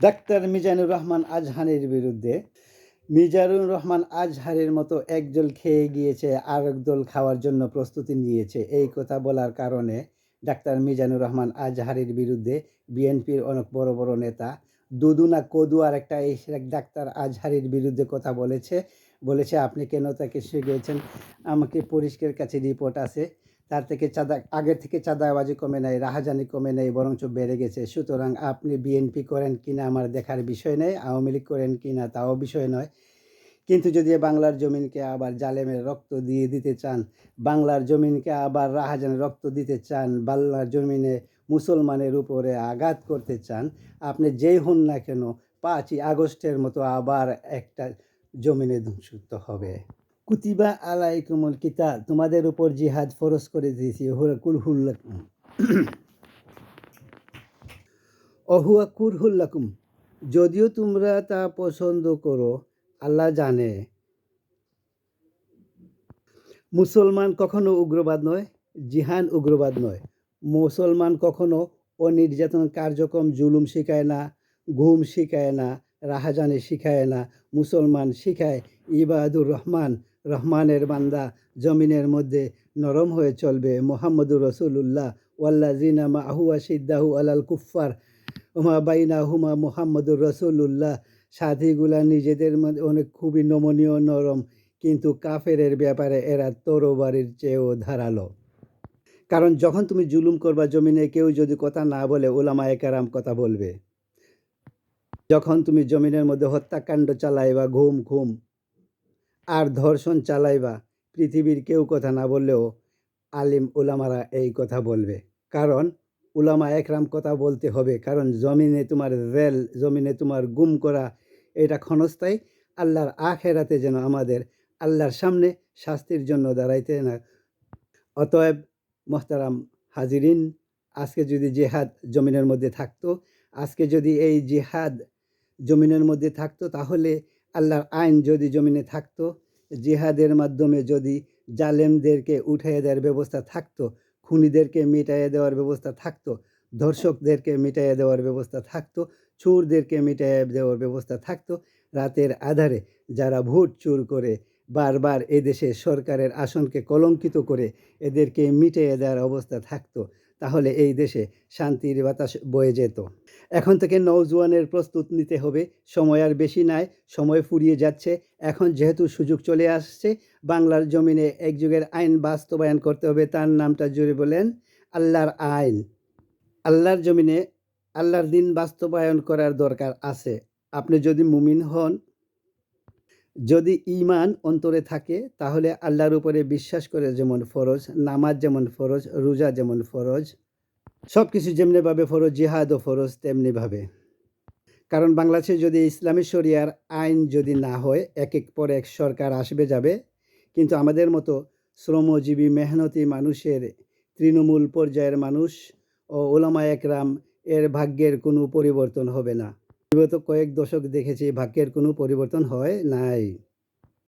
Doctor Mizanur Rahman আজহানের বিরুদ্ধে। মিজানুর রহমান আজহারের মতো একদল খেয়ে গিয়েছে আর দল খাওয়ার জন্য প্রস্তুতি নিয়েছে। এই কথা বলার কারণে ডাক্তার মিজানুর রহমান আজহারের বিরুদ্ধে বিএনপির অনেক বড় বড় নেতা, দুদুনা কদু আর একটা এই ডাক্তার আজহারের বিরুদ্ধে কথা বলেছে। বলেছে, আপনি কেন তাকে শিখিয়েছেন? আমাকে পরিষ্কার কাছে রিপোর্ট আছে। তার থেকে চাঁদা, আগের থেকে চাঁদাবাজি কমে নাই, রাহাজানি কমে নেই, বরঞ্চ বেড়ে গেছে। সুতরাং আপনি বিএনপি করেন কিনা আমার দেখার বিষয় নেই, আওয়ামী লীগ করেন কিনা তাও বিষয় নয়। কিন্তু যদি বাংলার জমিনকে আবার জালেমের রক্ত দিয়ে দিতে চান, বাংলার জমিনকে আবার রাহাজানের রক্ত দিতে চান, বাংলার জমিনে মুসলমানের উপরে আঘাত করতে চান, আপনি যেই হন না কেন, পাঁচই আগস্টের মতো আবার একটা জমিনে ধ্বংসিত হবে। কুতিবা আলাইকুমুল কিতা তোমাদের উপর জিহাদ ফরজ করে দিয়েছি। হুরা অহুয়া কুরহুল্লাকুম যদিও তোমরা তা পছন্দ করো, আল্লাহ জানে। মুসলমান কখনো উগ্রবাদ নয়, জিহান উগ্রবাদ নয়। মুসলমান কখনো অনির্যাতন কার্যক্রম, জুলুম শিখায় না ঘুম শিখায় না, রাহাজানি শিখায় না, মুসলমান শিখায় ইবাদুর রহমান রহমানের বান্দা জমিনের মধ্যে নরম হয়ে চলবে। মোহাম্মদুর রসুল্লাহ ওয়াল্লা জিনামা আহুয়া সিদ্দাহু আলাল কুফার হুমা বাইনা হুমা মোহাম্মদুর রসুল্লাহ সাথীগুলা নিজেদের মধ্যে অনেক খুবই নমনীয়, নরম, কিন্তু কাফেরের ব্যাপারে এরা তরবারির চেয়েও ধারালো। কারণ যখন তুমি জুলুম করবা জমিনে, কেউ যদি কথা না বলে ওলামা একারাম কথা বলবে। যখন তুমি জমিনের মধ্যে হত্যাকাণ্ড চালাইবা, ঘুম ঘুম আর ধর্ষণ চালাইবা, পৃথিবীর কেউ কথা না বললেও আলিম উলামারা এই কথা বলবে। কারণ উলামা একরাম কথা বলতে হবে, কারণ জমিনে তোমার রেল, জমিনে তোমার গুম করা, এটা ক্ষণস্থায়ী। আল্লাহর আখেরাতে যেন আমাদের আল্লাহর সামনে শাস্তির জন্য দাঁড়াইতে না। অতএব মোহতারাম হাজিরিন, আজকে যদি জেহাদ জমিনের মধ্যে থাকতো, আজকে যদি এই জেহাদ জমিনের মধ্যে থাকতো, তাহলে আল্লাহর আইন যদি জমিনে থাকতো, জিহাদের মাধ্যমে যদি জালেমদেরকে উঠাইয়ে দেওয়ার ব্যবস্থা থাকতো, খুনিদেরকে মিটাইয়ে দেওয়ার ব্যবস্থা থাকতো, ধর্ষকদেরকে মিটাইয়ে দেওয়ার ব্যবস্থা থাকতো, চোরদেরকে মিটাইয়ে দেওয়ার ব্যবস্থা থাকতো, রাতের আধারে যারা ভোট চুর করে বারবার এদেশে সরকারের আসনকে কলঙ্কিত করে এদেরকে মিটিয়ে দেওয়ার অবস্থা থাকতো তাহলে এই দেশে শান্তির বাতাস বয়ে যেত। এখন থেকে নৌজওয়ানের প্রস্তুত নিতে হবে। সময় আর বেশি নাই, সময় ফুরিয়ে যাচ্ছে। এখন যেহেতু সুযোগ চলে আসছে, বাংলার জমিনে এক যুগের আইন বাস্তবায়ন করতে হবে, তার নামটা জুড়ে বলেন আল্লাহর আইন। আল্লাহর জমিনে আল্লাহর দিন বাস্তবায়ন করার দরকার আছে। আপনি যদি মুমিন হন যদি ইমান অন্তরে থাকে, তাহলে আল্লাহর উপরে বিশ্বাস করে যেমন ফরজ, নামাজ যেমন ফরজ, রোজা যেমন ফরজ সব কিছু যেমনিভাবে ফরজ জিহাদ ও ফরজ তেমনিভাবে। কারণ বাংলাদেশে যদি ইসলামী শরিয়ার আইন যদি না হয় এক এক পর এক সরকার আসবে যাবে, কিন্তু আমাদের মতো শ্রমজীবী, মেহনতি মানুষের, তৃণমূল পর্যায়ের মানুষ ও ওলামা একরাম, এর ভাগ্যের কোনো পরিবর্তন হবে না। বিগত কয়েক দশক দেখেছি ভাগ্যের কোনো পরিবর্তন হয় নাই।